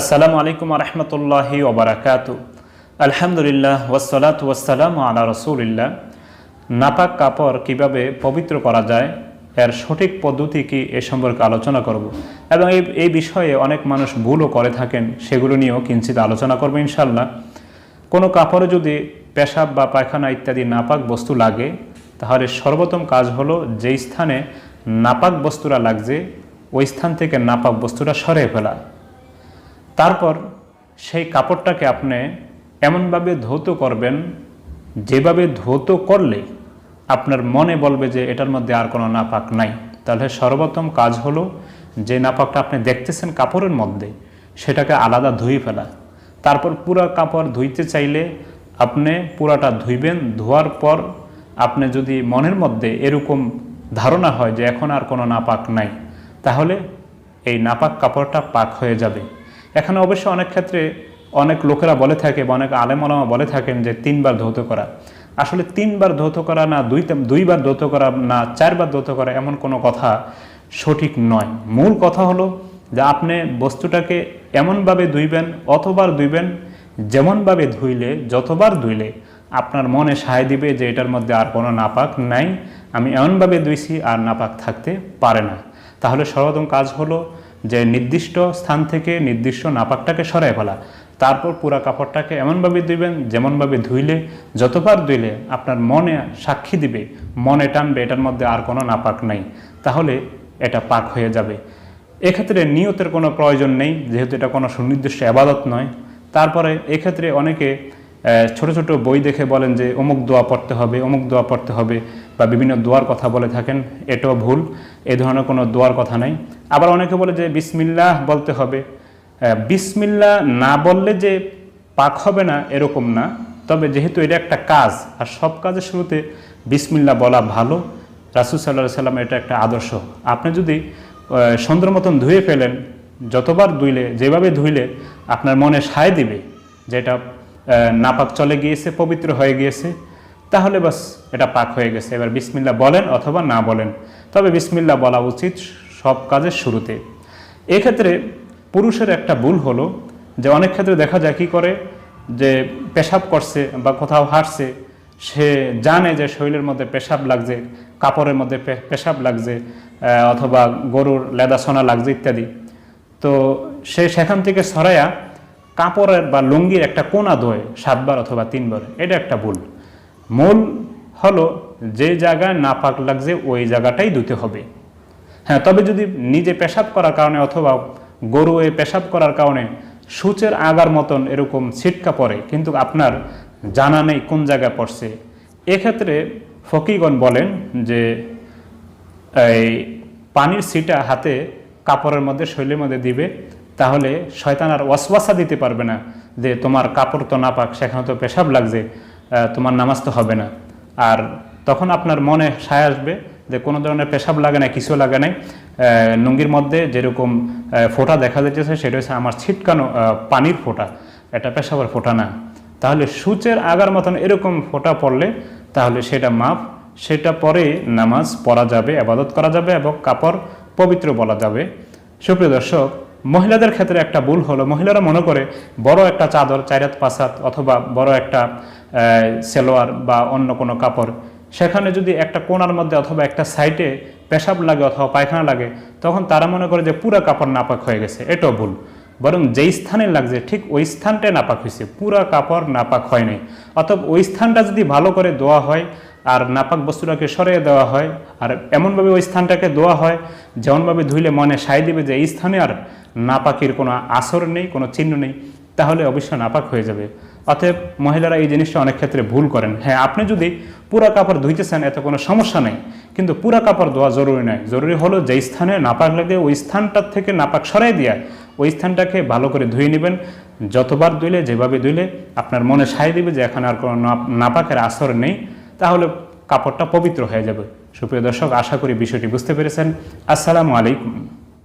আসসালামু আলাইকুম রহমতুল্লাহি ওবরাকাত আলহামদুলিল্লাহ ওয়াসালাত ওয়াসালাম আলা রসুলিল্লাহ। নাপাক কাপড় কীভাবে পবিত্র করা যায়, এর সঠিক পদ্ধতি কি এ সম্পর্কে আলোচনা করব। এবং এই এই বিষয়ে অনেক মানুষ ভুলও করে থাকেন, সেগুলো নিয়েও কিঞ্চিত আলোচনা করব ইনশাল্লাহ কোনো কাপড়ে যদি পেশাব বা পায়খানা ইত্যাদি নাপাক বস্তু লাগে, তাহলে সর্বোত্তম কাজ হলো যেই স্থানে নাপাক বস্তুরা লাগছে, ওই স্থান থেকে নাপাক বস্তুটা সরে ফেলা। তারপর সেই কাপড়টাকে আপনি এমনভাবে ধৌত করবেন, যেভাবে ধৌত করলে আপনার মনে বলবে যে এটার মধ্যে আর কোনো নাপাক নাই। তাহলে সর্বোত্তম কাজ হলো যে নাপাকটা আপনি দেখতেছেন কাপড়ের মধ্যে, সেটাকে আলাদা ধুয়ে ফেলা। তারপর পুরো কাপড় ধুইতে চাইলে আপনি পুরাটা ধুইবেন, ধোয়ার পর আপনি যদি মনের মধ্যে এরকম ধারণা হয় যে এখন আর কোনো নাপাক নাই, তাহলে এই নাপাক কাপড়টা পাক হয়ে যাবে। এখানে অবশ্য অনেক ক্ষেত্রে অনেক লোকেরা বলে থাকে বা অনেক আলেমলামা বলে থাকেন যে তিনবার ধৌত করা। আসলে তিনবার ধৌত করা না, দুই দুইবার ধৌত করা না, চারবার ধৌত করা এমন কোনো কথা সঠিক নয়। মূল কথা হলো যে আপনি বস্তুটাকে এমনভাবে ধুইবেন, অতবার ধুইবেন, যেমনভাবে ধুইলে, যতবার ধুইলে আপনার মনে সায় দিবে যে এটার মধ্যে আর কোনো নাপাক নাই। আমি এমনভাবে ধুইছি আর নাপাক থাকতে পারে না। তাহলে সর্বপ্রথম কাজ হলো যে নির্দিষ্ট স্থান থেকে নির্দিষ্ট নাপাকটাকে সরাই ফেলা। তারপর পুরা কাপড়টাকে এমনভাবে ধুইবেন, যেমনভাবে ধুইলে যতবার ধুইলে আপনার মনে সাক্ষী দিবে, মনে টানবে এটার মধ্যে আর কোনো নাপাক নাই, তাহলে এটা পাক হয়ে যাবে। এক্ষেত্রে নিয়তের কোনো প্রয়োজন নেই, যেহেতু এটা কোনো সুনির্দিষ্ট আবাদত নয়। তারপরে এক্ষেত্রে অনেকে ছোট ছোট বই দেখে বলেন যে অমুক দোয়া পড়তে হবে, অমুক দোয়া পড়তে হবে বা বিভিন্ন দোয়ার কথা বলে থাকেন, এটাও ভুল, এ ধরনের কোনো দোয়ার কথা নাই। আবার অনেকে বলে যে বিসমিল্লাহ বলতে হবে। বিসমিল্লা না বললে যে পাক হবে না, এরকম না। তবে যেহেতু এটা একটা কাজ, আর সব কাজের শুরুতে বিসমিল্লা বলা ভালো, রাসুল সাল্লাহ সাল্লাম এটা একটা আদর্শ। আপনি যদি সুন্দর মতন ধুয়ে ফেলেন, যতবার ধুইলে, যেভাবে ধুইলে আপনার মনে সায় দিবে, যেটা নাপাক চলে গিয়েছে, পবিত্র হয়ে গিয়েছে, তাহলে বাস এটা পাক হয়ে গেছে। এবার বিসমিল্লা বলেন অথবা না বলেন। তবে বিসমিল্লা বলা উচিত সব কাজের শুরুতে। এক্ষেত্রে পুরুষের একটা ভুল হলো যে অনেক ক্ষেত্রে দেখা যায় কি করে যে পেশাব করছে বা কোথাও হাঁটছে, সে জানে যে শরীরের মধ্যে পেশাব লাগছে, কাপড়ের মধ্যে পেশাব লাগছে অথবা গরুর লেদা সোনা লাগছে ইত্যাদি। তো সে সেখান থেকে সরাইয়া কাপড়ের বা লুঙ্গির একটা কোনা ধোয় সাতবার অথবা তিনবার, এটা একটা ভুল। মূল হলো যে জায়গায় নাপাক লাগছে, ওই জায়গাটাই ধুতে হবে। হ্যাঁ তবে যদি নিজে পেশাব করার কারণে অথবা গরু এ পেশাব করার কারণে সূচের আগার মতন এরকম ছিটকা পড়ে, কিন্তু আপনার জানা নেই কোন জায়গায় পড়ছে, এক্ষেত্রে ফকিগণ বলেন যে, এই পানির সিটা হাতে কাপড়ের মধ্যে, শৈলীর মধ্যে দিবে তাহলে শয়তান আর ওয়াসওয়াসা দিতে পারবে না যে তোমার কাপড় তো না পাক সেখানে তো পেশাব লাগছে তোমার নামাজ তো হবে না। আর তখন আপনার মনে সায় আসবে যে কোনো ধরনের পেশাব লাগে না কিছু লাগে নাই। লুঙ্গির মধ্যে যেরকম ফোঁটা দেখা যাচ্ছে সেটা হচ্ছে আমার ছিটকানো পানির ফোঁটা। এটা পেশাবের ফোঁটা না। তাহলে সূচের আগার মতন এরকম ফোঁটা পড়লে, তাহলে সেটা মাপ সেটা পরে নামাজ পড়া যাবে, আবাদত করা যাবে এবং কাপড় পবিত্র বলা যাবে। সুপ্রিয় দর্শক মহিলাদের ক্ষেত্রে একটা ভুল হলো। মহিলারা মনে করে বড় একটা চাদর, চাইরাত পাসাত অথবা বড় একটা সেলোয়ার বা অন্য কোনো কাপড়। সেখানে যদি একটা কোনার মধ্যে অথবা একটা সাইটে পেশাব লাগে অথবা পায়খানা লাগে, তখন তারা মনে করে যে পুরো কাপড় নাপাক হয়ে গেছে। এটাও ভুল। বরং যেই স্থানে লাগছে ঠিক ওই স্থানটাই নাপাক হয়েছে। পুরা কাপড় নাপাক হয়নি। অথবা ওই স্থানটা যদি ভালো করে দোয়া হয় আর নাপাক বস্তুটাকে সরিয়ে দেওয়া হয়। আর এমনভাবে ওই স্থানটাকে দোয়া হয়, যেমনভাবে ধুইলে মনে সাই দিবে যে এই স্থানে আর নাপাকের কোনো আসর নেই, কোনো চিহ্ন নেই, তাহলে অবশ্যই নাপাক হয়ে যাবে। অতএব মহিলারা এই জিনিসটা অনেক ক্ষেত্রে ভুল করেন। হ্যাঁ আপনি যদি পুরা কাপড় ধুইতেছেন এত কোনো সমস্যা নেই। কিন্তু পুরা কাপড় ধোয়া জরুরি নয়। জরুরি হলো যে স্থানে নাপাক লাগে, ওই স্থানটার থেকে নাপাক সরাই দেওয়া ওই স্থানটাকে ভালো করে ধুয়ে নেবেন। যতবার ধুইলে, যেভাবে ধুইলে আপনার মনে সাই দিবে যে এখানে আর কোনো নাপাকের আসর নেই। তাহলে কাপড়টা পবিত্র হয়ে যাবে। সুপ্রিয় দর্শক আশা করি বিষয়টি বুঝতে পেরেছেন। আসসালামু আলাইকুম।